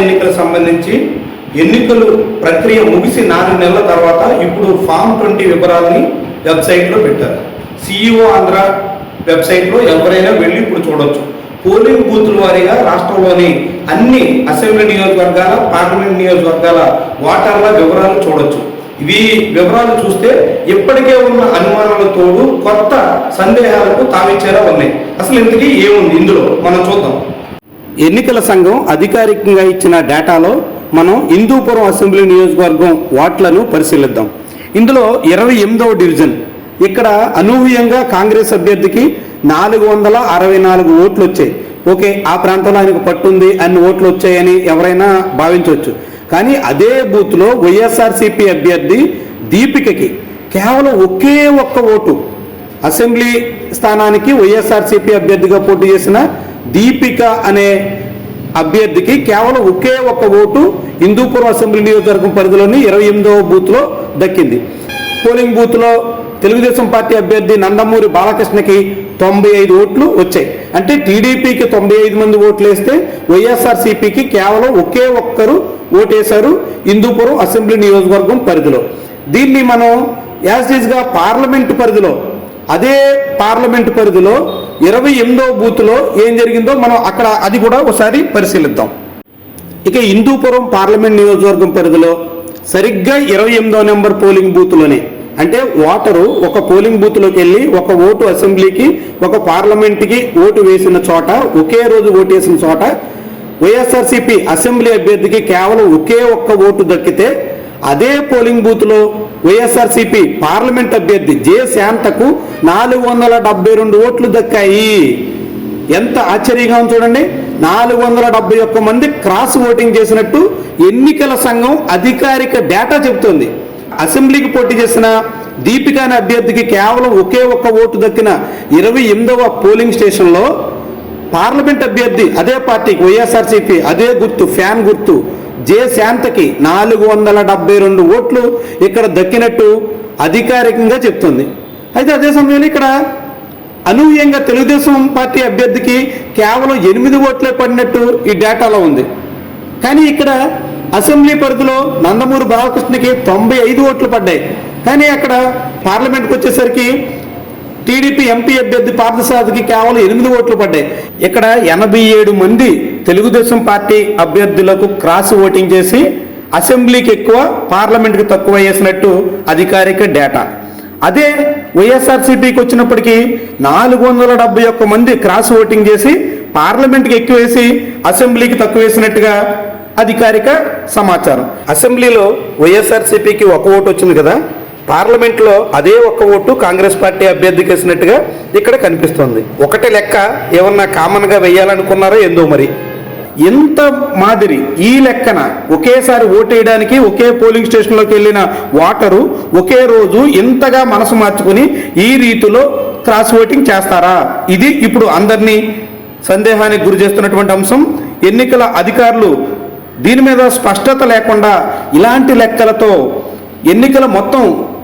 ఎన్నికలకు సంబంధించి ఎన్నికలు ప్రక్రియ ముగిసి నాలుగు నెలల తర్వాత ఇప్పుడు ఫామ్ ట్వంటీ వివరాలని వెబ్సైట్లో పెట్టారు. సిఇఓ ఆంధ్ర వెబ్సైట్లో ఎవరైనా వెళ్ళి ఇప్పుడు చూడొచ్చు. పోలింగ్ బూతుల వారీగా రాష్ట్రంలోని అన్ని అసెంబ్లీ నియోజకవర్గాల పార్లమెంట్ నియోజకవర్గాల ఓటర్ల వివరాలు చూడొచ్చు. ఇవి వివరాలు చూస్తే ఇప్పటికే ఉన్న అనుమానాల తోడు కొత్త సందేహాలకు తావిచ్చేలా ఉన్నాయి. అసలు ఇంతకీ ఏముంది ఇందులో? మనం చూద్దాం. ఎన్నికల సంఘం అధికారికంగా ఇచ్చిన డేటాలో మనం హిందూపురం అసెంబ్లీ నియోజకవర్గం వాట్లను పరిశీలిద్దాం. ఇందులో ఇరవై ఎనిమిదవ డివిజన్. ఇక్కడ అనూహ్యంగా కాంగ్రెస్ అభ్యర్థికి నాలుగు వందల అరవై నాలుగు ఓట్లు వచ్చాయి. ఓకే ఆ ప్రాంతంలో ఆయనకు పట్టుంది అన్ని ఓట్లు వచ్చాయని ఎవరైనా భావించవచ్చు. కానీ అదే బూత్లో వైఎస్ఆర్సీపీ అభ్యర్థి దీపికకి కేవలం ఒకే ఒక్క ఓటు అసెంబ్లీ స్థానానికి వైఎస్ఆర్సీపీ అభ్యర్థిగా పోటీ చేసిన దీపిక అనే అభ్యర్థికి కేవలం ఒకే ఒక్క ఓటు హిందూపురం అసెంబ్లీ నియోజకవర్గం పరిధిలోని ఇరవై ఎనిమిదవ బూత్లో దక్కింది. పోలింగ్ బూత్లో తెలుగుదేశం పార్టీ అభ్యర్థి నందమూరి బాలకృష్ణకి తొంభై ఐదు ఓట్లు వచ్చాయి. అంటే టీడీపీకి తొంభై ఐదు మంది ఓట్లు వేస్తే వైఎస్ఆర్సీపీకి కేవలం ఒకే ఒక్కరు ఓటేశారు హిందూపురం అసెంబ్లీ నియోజకవర్గం పరిధిలో. దీన్ని మనం యాజ్ ఈజ్గా పార్లమెంటు పరిధిలో అదే పార్లమెంటు పరిధిలో ఇరవై ఎనిమిదవ బూత్లో ఏం జరిగిందో మనం అక్కడ అది కూడా ఒకసారి పరిశీలిద్దాం. ఇక హిందూపురం పార్లమెంట్ నియోజకవర్గం పరిధిలో సరిగ్గా ఇరవై ఎనిమిదో నెంబర్ పోలింగ్ బూత్లోనే అంటే ఓటరు ఒక పోలింగ్ బూత్లోకి వెళ్ళి ఒక ఓటు అసెంబ్లీకి ఒక పార్లమెంట్కి ఓటు వేసిన చోట ఒకే రోజు ఓటు వేసిన చోట వైఎస్ఆర్సీపీ అసెంబ్లీ అభ్యర్థికి కేవలం ఒకే ఒక్క ఓటు దక్కితే అదే పోలింగ్ బూత్లో వైఎస్ఆర్సీపీ పార్లమెంట్ అభ్యర్థి జే శాంతకు నాలుగు వందల డెబ్బై రెండు ఓట్లు దక్కాయి. ఎంత ఆశ్చర్యంగా చూడండి. నాలుగు వందల డెబ్బై ఒక్క మంది క్రాస్ ఓటింగ్ చేసినట్టు ఎన్నికల సంఘం అధికారిక డేటా చెబుతోంది. అసెంబ్లీకి పోటీ చేసిన దీపికాని అభ్యర్థికి కేవలం ఒకే ఒక్క ఓటు దక్కిన ఇరవై ఎనిమిదవ పోలింగ్ స్టేషన్లో పార్లమెంట్ అభ్యర్థి అదే పార్టీకి వైఎస్ఆర్సీపీ అదే గుర్తు ఫ్యాన్ గుర్తు జే శాంతకి నాలుగు వందల డెబ్బై రెండు ఓట్లు ఇక్కడ దక్కినట్టు అధికారికంగా చెప్తుంది. అయితే అదే సమయంలో ఇక్కడ అనూహ్యంగా తెలుగుదేశం పార్టీ అభ్యర్థికి కేవలం ఎనిమిది ఓట్లే పడినట్టు ఈ డేటాలో ఉంది. కానీ ఇక్కడ అసెంబ్లీ పరిధిలో నందమూరి బాలకృష్ణకి తొంభై ఐదు ఓట్లు పడ్డాయి. కానీ అక్కడ పార్లమెంట్కి వచ్చేసరికి టీడీపీ ఎంపీ అభ్యర్థి పార్థసారథికి కేవలం ఎనిమిది ఓట్లు పడ్డాయి. ఇక్కడ ఎనభై ఏడు మంది తెలుగుదేశం పార్టీ అభ్యర్థులకు క్రాస్ ఓటింగ్ చేసి అసెంబ్లీకి ఎక్కువ పార్లమెంట్కి తక్కువ వేసినట్టు అధికారిక డేటా. అదే వైఎస్ఆర్సీపీకి వచ్చినప్పటికీ నాలుగు వందల డెబ్బై ఒక్క మంది క్రాస్ ఓటింగ్ చేసి పార్లమెంట్కి ఎక్కువ వేసి అసెంబ్లీకి తక్కువ వేసినట్టుగా అధికారిక సమాచారం. అసెంబ్లీలో వైఎస్ఆర్సీపీకి ఒక ఓటు వచ్చింది కదా పార్లమెంట్లో అదే ఒక్క ఓటు కాంగ్రెస్ పార్టీ అభ్యర్థికి వేసినట్టుగా ఇక్కడ కనిపిస్తోంది. ఒకటే లెక్క ఏమన్నా కామన్గా వేయాలనుకున్నారో ఏందో మరి. ఎంత మాదిరి ఈ లెక్కన ఒకేసారి ఓటేయడానికి ఒకే పోలింగ్ స్టేషన్లోకి వెళ్ళిన ఓటరు ఒకే రోజు ఇంతగా మనసు మార్చుకుని ఈ రీతిలో క్రాస్ ఓటింగ్ చేస్తారా? ఇది ఇప్పుడు అందరినీ సందేహానికి గురి చేస్తున్నటువంటి అంశం. ఎన్నికల అధికారులు దీని మీద స్పష్టత లేకుండా ఇలాంటి లెక్కలతో ఎన్నికల మొత్తం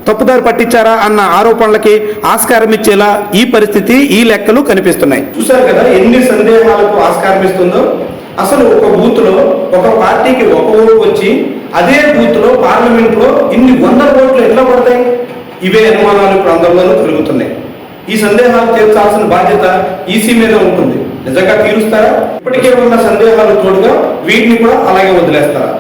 తప్పుదారి పట్టించారా అన్న ఆరోపణలకి ఆస్కారం ఇచ్చేలా ఈ పరిస్థితి ఈ లెక్కలు కనిపిస్తున్నాయి. చూసారు కదా ఎన్ని సందేహాలకు ఆస్కారం ఇస్తుందో? అసలు ఒక బూత్లో ఒక పార్టీకి ఒక ఓటు వచ్చి అదే బూత్లో పార్లమెంట్లో ఇన్ని వందల ఓట్లు ఎట్లా పడతాయి? ఇవే అనుమానాలు ఇప్పుడు అందరిలోనూ కలుగుతున్నాయి ఈ సందేహాలు తీర్చాల్సిన బాధ్యత ఈసీ మీద ఉంటుంది. నిజంగా తీరుస్తారా? ఇప్పటికే ఉన్న సందేహాలు తోడుగా వీటిని కూడా అలాగే వదిలేస్తారా?